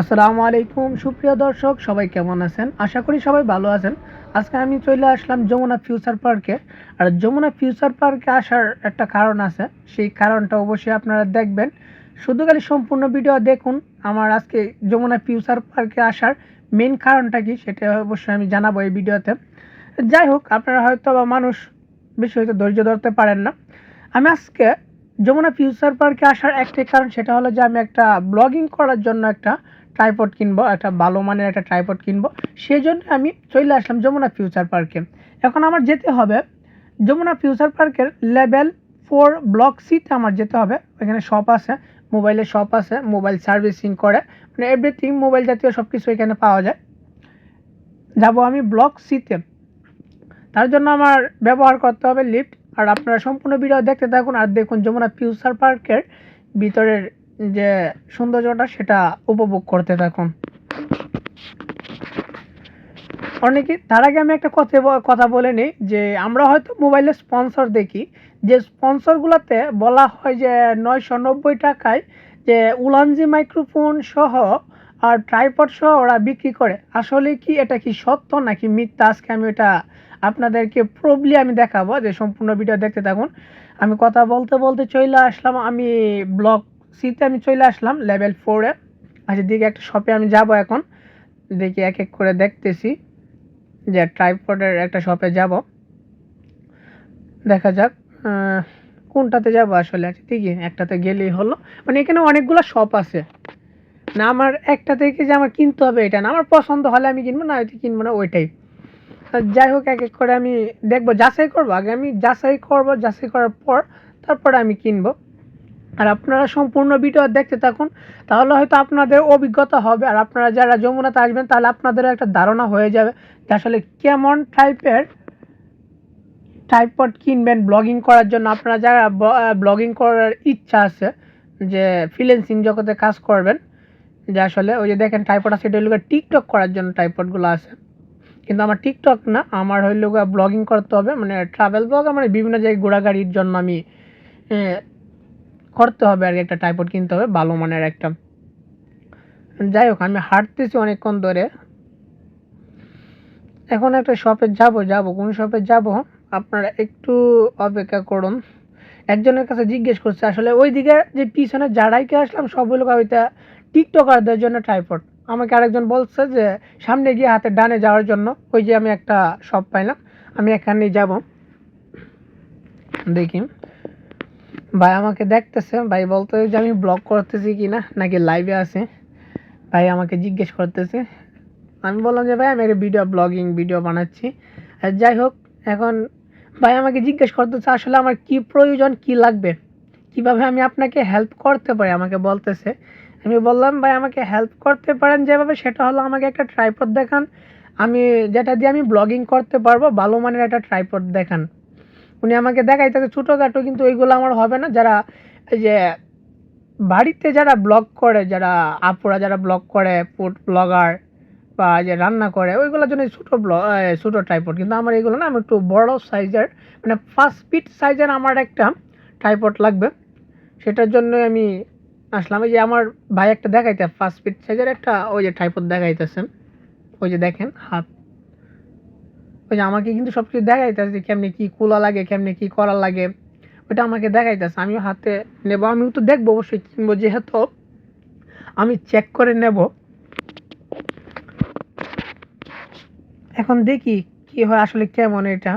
আসসালামু আলাইকুম, সুপ্রিয় দর্শক, সবাই কেমন আছেন? আশা করি সবাই ভালো আছেন। আজকে আমি চলে আসলাম যমুনা ফিউচার পার্কে। আর যমুনা ফিউচার পার্কে আসার একটা কারণ আছে। সেই কারণটা অবশ্যই আপনারা দেখবেন। শুধু খালি সম্পূর্ণ ভিডিও দেখুন। আমার আজকে যমুনা ফিউচার পার্কে আসার মেন কারণটা কি, সেটা অবশ্যই আমি জানাব এই ভিডিওতে। যাই হোক, আপনারা হয়তো বা মানুষ বেশি হয়তো ধৈর্য ধরতে পারেন না। আমি আজকে যমুনা ফিউচার পার্কে আসার একটাই কারণ, সেটা হলো যে আমি একটা ব্লগিং করার জন্য একটা ট্রাইপড কিনবো, একটা ভালো মানের একটা ট্রাইপড কিনবো। সেই জন্য আমি চলে আসলাম যমুনা ফিউচার পার্কে এখন আমার যেতে হবে যমুনা ফিউচার পার্কের লেভেল ফোর ব্লক সিতে আমার যেতে হবে। ওইখানে শপ আছে মোবাইলের শপ আছে মোবাইল সার্ভিসিং করে। মানে এভরিথিং মোবাইল জাতীয় সব কিছু এখানে পাওয়া যায়। যাব আমি ব্লক সিতে তার জন্য আমার ব্যবহার করতে হবে লিফট আর আপনারা সম্পূর্ণ ভিডিও দেখতে থাকুন। আর দেখুন যমুনা ফিউচার পার্কের ভিতরের যে সৌন্দর্যটা সেটা উপভোগ করতে থাকুন। অনেকে, তার আগে আমি একটা কথা কথা বলে নিই যে, আমরা হয়তো মোবাইলে স্পন্সর দেখি, যে স্পন্সরগুলোতে বলা হয় যে নয়শো নব্বই টাকায় যে উলানজি মাইক্রোফোন সহ আর ট্রাইপড সহ ওরা বিক্রি করে। আসলে কি এটা কি সত্য নাকি মিথ্যা? আজকে আমি এটা আপনাদেরকে প্রবলি আমি দেখাবো, যে সম্পূর্ণ ভিডিও দেখতে থাকুন। আমি কথা বলতে বলতে চলে আসলাম, আমি ব্লক সিতে আমি চলে আসলাম লেভেল ফোরে আচ্ছা দিকে একটা শপে আমি যাব এখন। দেখি এক এক করে দেখতেছি যে ট্রাইপডের একটা শপে যাব। দেখা যাক কোনটাতে যাব আসলে। আচ্ছা ঠিকই একটাতে গেলেই হলো। মানে এখানে অনেকগুলো শপ আছে। না, আমার একটা থেকে যে আমার কিনতে হবে এটা না, আমার পছন্দ হলে আমি কিনবো, না হয়তো কিনবো না, ওইটাই। যাই হোক, এক এক করে আমি দেখব, যাচাই করব। আগে আমি যাচাই করব, যাচাই করার পর তারপরে আমি কিনবো। আর আপনারা সম্পূর্ণ ভিডিও দেখতে থাকুন, তাহলে হয়তো আপনাদের অভিজ্ঞতা হবে। আর আপনারা যারা যমুনাতে আসবেন, তাহলে আপনাদেরও একটা ধারণা হয়ে যাবে যে আসলে কেমন টাইপের টাইপড কিনবেন ব্লগিং করার জন্য। আপনারা যারা ব্লগিং করার ইচ্ছা আছে, যে ফ্রিল্যান্সিং জগতে কাজ করবেন, যে আসলে ওই যে দেখেন টাইপড আছে, এটা হলো টিকটক করার জন্য টাইপডগুলো আছে। কিন্তু আমার টিকটক না, আমার হইল ব্লগিং করতে হবে। মানে ট্রাভেল ব্লগ মানে বিভিন্ন জায়গায় ঘোরাঘাড়ির জন্য আমি করতে হবে আর একটা টাইপড কিনতে হবে, ভালো মানের একটা। যাই হোক, আমি হাঁটতেছি অনেকক্ষণ ধরে। এখন একটা শপে যাব যাব। কোন শপে যাব? আপনারা একটু অপেক্ষা করুন। একজনের কাছে জিজ্ঞেস করছে, আসলে ওই দিকে যে পিছনে যারাইকে আসলাম, সব সবগুলো ওইটা টিকটকারদের জন্য ট্রাইপড আমাকে আরেকজন বলছে যে, সামনে গিয়ে হাতে ডানে যাওয়ার জন্য, ওই যে আমি একটা শপ পাইলাম, আমি এখানেই যাব। দেখি। ভাই আমাকে দেখতেছে, ভাই বলতে যে আমি ব্লগ করতেছি কি না নাকি লাইভে আছে। ভাই আমাকে জিজ্ঞেস করতেছে। আমি বললাম যে, ভাই, আমি একটা ভিডিও ব্লগিং ভিডিও বানাচ্ছি। আর যাই হোক, এখন ভাই আমাকে জিজ্ঞেস করতেছে, আসলে আমার কি প্রয়োজন, কি লাগবে? কীভাবে আমি আপনাকে হেল্প করতে পারি? আমাকে বলতেছে। আমি বললাম, ভাই, আমাকে হেল্প করতে পারেন যেভাবে, সেটা হলো আমাকে একটা ট্রাইপড দেখান। আমি যেটা দিয়ে আমি ব্লগিং করতে পারব, ভালো মানের একটা ট্রাইপড দেখান। উনি আমাকে দেখাইতেছে, ছোটোখাটো কিন্তু ওইগুলো আমার হবে না। যারা এই যে বাড়িতে যারা ব্লগ করে, যারা আপুরা যারা ব্লগ করে, ফুড ব্লগার বা যে রান্না করে, ওইগুলোর জন্য ছোটো ব্লগ ছোটো টাইপড কিন্তু আমার এগুলো না, আমি একটু বড় সাইজের মানে ফার্স্ট ফিট সাইজের আমার একটা টাইপড লাগবে। সেটার জন্য আমি আসলাম। এই যে আমার ভাই একটা দেখাইতে ফার্স্ট ফিট সাইজের একটা ওই যে টাইপড দেখাইতেছেন ওই যে দেখেন, হাত ওই আমাকে কিন্তু সব কিছু দেখাইতেছে যে কেমনি কী কুলা লাগে, কেমনি কী করা লাগে। ওটা আমাকে দেখাইতেছে, আমিও হাতে নেব আমিও তো দেখব অবশ্যই কিনবো যেহেতু। আমি চেক করে নেব। এখন দেখি কি হয়, আসলে কেমন এটা।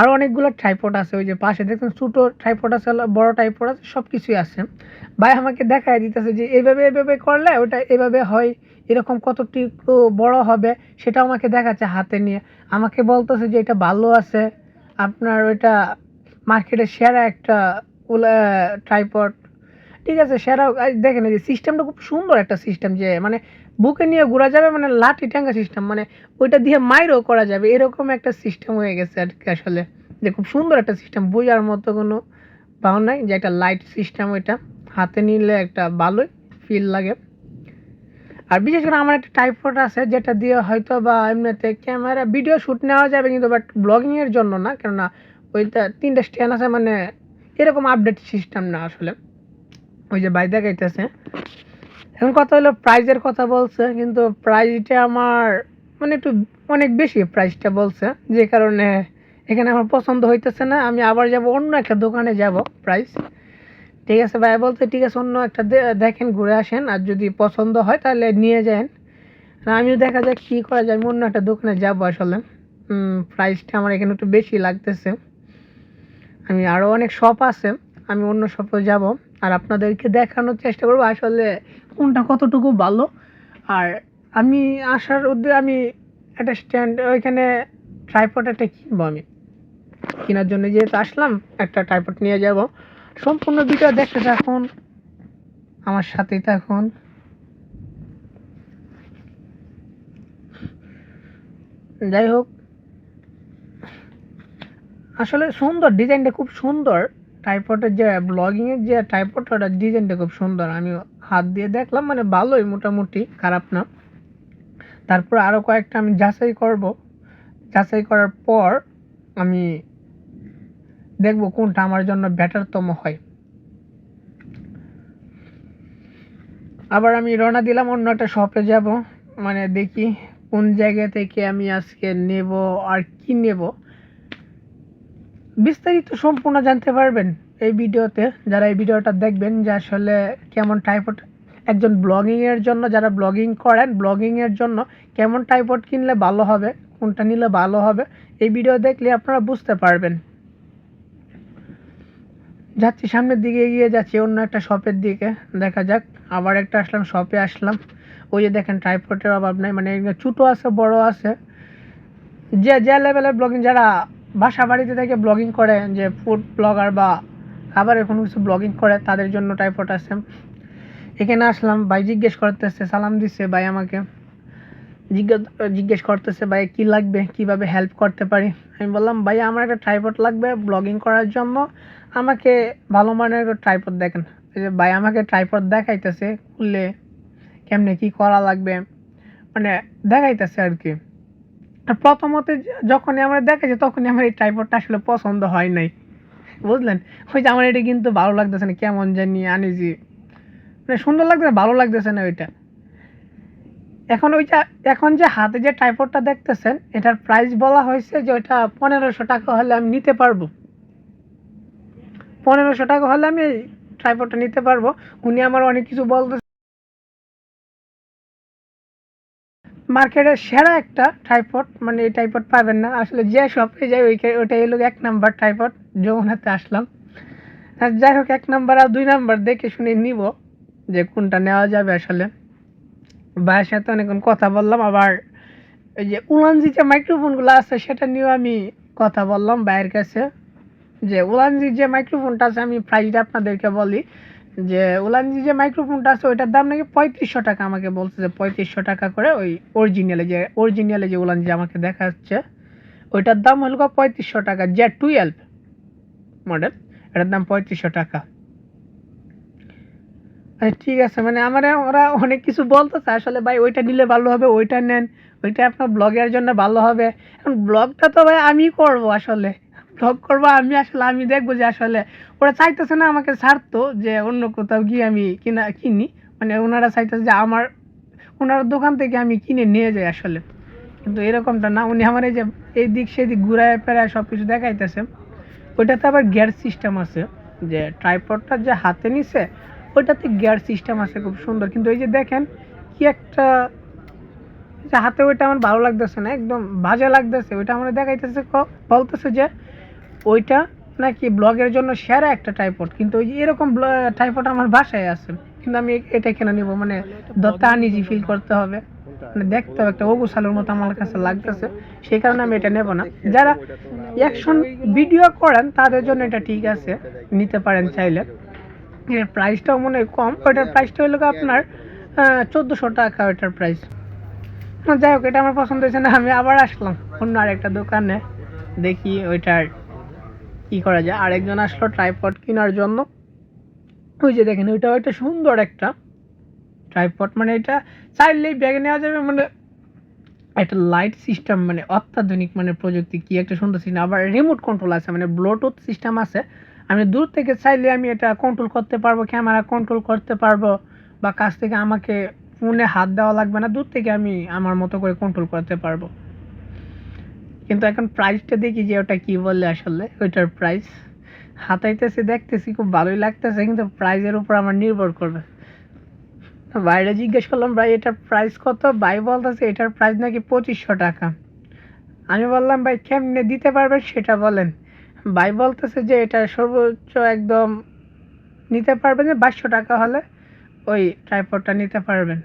আরও অনেকগুলো ট্রাইপড আছে, ওই যে পাশে দেখছেন ছোটো ট্রাইপড আছে, বড় ট্রাইপড আছে সব কিছুই আছে। ভাই আমাকে দেখাই দিতেছে যে এইভাবে এইভাবে করলে ওটা এভাবে হয়। এরকম কতটুকু বড় হবে সেটা আমাকে দেখাচ্ছে হাতে নিয়ে। আমাকে বলতেছে যে এটা ভালো আছে। আপনার ওইটা মার্কেটে সেরা একটা ট্রাইপড ঠিক আছে, সেরা দেখেন যে সিস্টেমটা খুব সুন্দর একটা সিস্টেম যে মানে বুকে নিয়ে ঘোরা যাবে মানে লাঠি ট্যাঙ্গা সিস্টেম মানে ওইটা দিয়ে মাইরও করা যাবে। এরকম একটা সিস্টেম হয়ে গেছে আর কি আসলে। যে খুব সুন্দর একটা সিস্টেম বোঝার মতো কোনো পাও নাই যে একটা লাইট সিস্টেম ওইটা। হাতে নিলে একটা ভালোই ফিল লাগে। আর বিশেষ করে আমার একটা টাইপড আছে, যেটা দিয়ে হয়তো বা এমনিতে ক্যামেরা ভিডিও শ্যুট নেওয়া যাবে কিন্তু বাট ব্লগিংয়ের জন্য না, কেননা ওইটা তিনটা স্ট্যান্ড আছে মানে এরকম আপডেট সিস্টেম না আসলে। ওই যে বাই দেখাইতেছে। এখন কথা হলো প্রাইজের কথা বলছে, কিন্তু প্রাইজটা আমার মানে একটু অনেক বেশি প্রাইসটা বলছে, যে কারণে এখানে আমার পছন্দ হইতেছে না। আমি আবার যাব অন্য একটা দোকানে যাব প্রাইস ঠিক আছে ভাই বলতে ঠিক আছে, অন্য একটা দেখেন, ঘুরে আসেন, আর যদি পছন্দ হয় তাহলে নিয়ে যান। আমিও দেখা যাক কী করা যায়, আমি অন্য একটা দোকানে যাব আসলে। প্রাইসটা আমার এখানে একটু বেশি লাগতেছে। আমি আরও অনেক শপ আছে, আমি অন্য শপে যাব। আর আপনাদেরকে দেখানোর চেষ্টা করব আসলে কোনটা কতটুকু ভালো। আর আমি আসার উদ্দেশ্যে আমি একটা স্ট্যান্ড ওইখানে ট্রাইপড একটা কিনবো আমি। কেনার জন্য যেহেতু আসলাম, একটা ট্রাইপড নিয়ে যাব। সম্পূর্ণ ভিডিও দেখতে থাকুন, আমার সাথেই থাকুন। যাই হোক, আসলে সুন্দর ডিজাইনটা খুব সুন্দর। টাইপটের যে ব্লগিংয়ের যে টাইপটটা ডিজাইনটা খুব সুন্দর। আমি হাত দিয়ে দেখলাম মানে ভালোই মোটামুটি, খারাপ না। তারপর আরও কয়েকটা আমি যাচাই করব। যাচাই করার পর আমি দেখব কোনটা আমার জন্য বেটারতম হয়। আবার আমি রওনা দিলাম অন্য একটা শপে যাব। মানে দেখি কোন জায়গা থেকে আমি আজকে নেব আর কি নেব। বিস্তারিত সম্পূর্ণ জানতে পারবেন এই ভিডিওতে। যারা এই ভিডিওটা দেখবেন যে আসলে কেমন টাইপট একজন ব্লগিংয়ের জন্য, যারা ব্লগিং করেন ব্লগিংয়ের জন্য কেমন টাইপট কিনলে ভালো হবে, কোনটা নিলে ভালো হবে, এই ভিডিও দেখলে আপনারা বুঝতে পারবেন। যাচ্ছি, সামনের দিকে এগিয়ে যাচ্ছি, অন্য একটা শপের দিকে। দেখা যাক, আবার একটা আসলাম শপে আসলাম। ওই যে দেখেন ট্রাইপটের অভাব নাই মানে ছোটো আছে, বড় আছে। যে যে লেভেলের ব্লগিং যারা বাসা বাড়িতে থেকে ব্লগিং করে, যে ফুড ব্লগার বা খাবারের কোনো কিছু ব্লগিং করে, তাদের জন্য টাইপট আছে। এখানে আসলাম, ভাই জিজ্ঞেস করতেছে, সালাম দিচ্ছে ভাই আমাকে। জিজ্ঞেস জিজ্ঞেস করতেছে, ভাই, কি লাগবে? কীভাবে হেল্প করতে পারি? আমি বললাম, ভাই, আমার একটা ট্রাইপড লাগবে ব্লগিং করার জন্য। আমাকে ভালো মানের একটা ট্রাইপড দেখেন। যে, ভাই, আমাকে ট্রাইপড দেখাইতেছে, খুললে কেমনে, কি করা লাগবে? মানে দেখাইতেছে আর কি। প্রথমত য- যখনই আমরা দেখেছি তখনই আমার এই ট্রাইপডটা আসলে পছন্দ হয় নাই। বুঝলেন? ওই যে, আমার এটা কিন্তু ভালো লাগতেছে না, কেমন জানি আনিজি মানে সুন্দর লাগতেছে, ভালো লাগতেছে না ওইটা। এখন ওইটা, এখন যে হাতে যে ট্রাইপডটা দেখতেছেন, এটার প্রাইস বলা হয়েছে যে ওইটা পনেরোশো টাকা হলে আমি নিতে পারব। পনেরোশো টাকা হলে আমি ট্রাইপডটা নিতে পারব। উনি আমার অনেক কিছু বলতে মার্কেটের সেরা একটা ট্রাইপড মানে এই ট্রাইপড পাবেন না। আসলে যে শপে যাই ওই ওইটা এলো এক নাম্বার ট্রাইপড যমুনাতে আসলাম। যাই হোক, এক নাম্বার আর দুই নাম্বার দেখে শুনে নিব যে কোনটা নেওয়া যাবে আসলে। ভাইয়ের সাথে অনেকক্ষণ কথা বললাম, আবার ওই যে উলানজি যে মাইক্রোফোনগুলো আছে, সেটা নিয়েও আমি কথা বললাম ভাইয়ের কাছে। যে উলানজির যে মাইক্রোফোনটা আছে, আমি প্রাইসটা আপনাদেরকে বলি। যে উলানজি যে মাইক্রোফোনটা আছে, ওইটার দাম নাকি পঁয়ত্রিশশো টাকা আমাকে বলছে যে পঁয়ত্রিশশো টাকা করে ওই অরিজিনালে যে অরিজিনালে যে উলানজি আমাকে দেখা যাচ্ছে ওইটার দাম হলো পঁয়ত্রিশশো টাকা, জে টুয়েলভ মডেল এটার দাম পঁয়ত্রিশশো টাকা। ঠিক আছে মানে আমার ওরা অনেক কিছু বলতেছে। আসলে ভাই ওইটা নিলে ভালো হবে, ওইটা নেন, ওইটা আপনার ব্লগের জন্য ভালো হবে। এখন ব্লগটা তো ভাই আমি করব আসলে। ব্লগ করব আমি আসলে, আমি দেখব যে আসলে ওরা চাইতেছে না আমাকে ছাড়তো, যে অন্য কোথাও গিয়ে আমি কিনা, কিনি। মানে ওনারা চাইতেছে যে আমার, ওনার দোকান থেকে আমি কিনে নিয়ে যাই আসলে। কিন্তু এরকমটা না, উনি আমার এই যে এই দিক সেদিক ঘুরায় পেরায় সব কিছু দেখাইতেছে। ওইটাতে আবার গিয়ার সিস্টেম আছে, যে ট্রাইপডটা যে হাতে নিছে ওইটাতে গিয়ার সিস্টেম আছে খুব সুন্দর। কিন্তু এই যে দেখেন কি একটা যে হাতে ওইটা আমার ভালো লাগতেছে না একদম বাজে লাগতেছে। ওইটা আমার দেখাইতেছে বলতেছে যে ওইটা নাকি ব্লগের জন্য সেরা একটা টাইপড কিন্তু ওই যে এরকম টাইপড আমার বাসায় আছে। কিন্তু আমি এটা কেন নিব? মানে ধরতে নিজে ফিল করতে হবে। মানে দেখতে হবে একটা ওগুসালের মতো আমার কাছে লাগতেছে। সেই কারণে আমি এটা নেব না। যারা অ্যাকশন ভিডিও করেন তাদের জন্য এটা ঠিক আছে। নিতে পারেন চাইলে। এর প্রাইসটাও মনে হয় কম ওইটার প্রাইসটা হলো আপনার চোদ্দোশো টাকা ওইটার প্রাইস যাই হোক, এটা আমার পছন্দ হয়েছে না, আমি আবার আসলাম অন্য আরেকটা দোকানে, দেখি ওইটার কি করা যায়। আরেকজন আসলো ট্রাইপড কেনার জন্য। ওই যে দেখেন, ওইটা একটা সুন্দর একটা ট্রাইপড মানে এটা চাইলেই ব্যাগে নেওয়া যাবে মানে একটা লাইট সিস্টেম মানে অত্যাধুনিক মানে প্রযুক্তি, কি একটা সুন্দর সিস্টেম আবার রিমোট কন্ট্রোল আছে মানে ব্লুটুথ সিস্টেম আছে। আমি দূর থেকে চাইলে আমি এটা কন্ট্রোল করতে পারব ক্যামেরা কন্ট্রোল করতে পারব, বা কাছ থেকে আমাকে ফোনে হাত দেওয়া লাগবে না, দূর থেকে আমি আমার মতো করে কন্ট্রোল করতে পারব। কিন্তু এখন প্রাইসটা দেখি যে ওটা কি বললে আসলে, ওইটার প্রাইস হাতাইতেছি, দেখতেছি, খুব ভালোই লাগতেছে, কিন্তু প্রাইজের উপর আমার নির্ভর করবে। বাইরে জিজ্ঞেস করলাম, ভাই, এটার প্রাইস কত? ভাই বলতেছে, এটার প্রাইস নাকি পঁচিশশো টাকা। আমি বললাম, ভাই, কেমনে দিতে পারবেন সেটা বলেন। ভাই বলতেছে যে এটা সর্বোচ্চ একদম নিতে পারবেন যে বাইশশো টাকা হলে ওই ট্রাইপডটা নিতে পারবেন।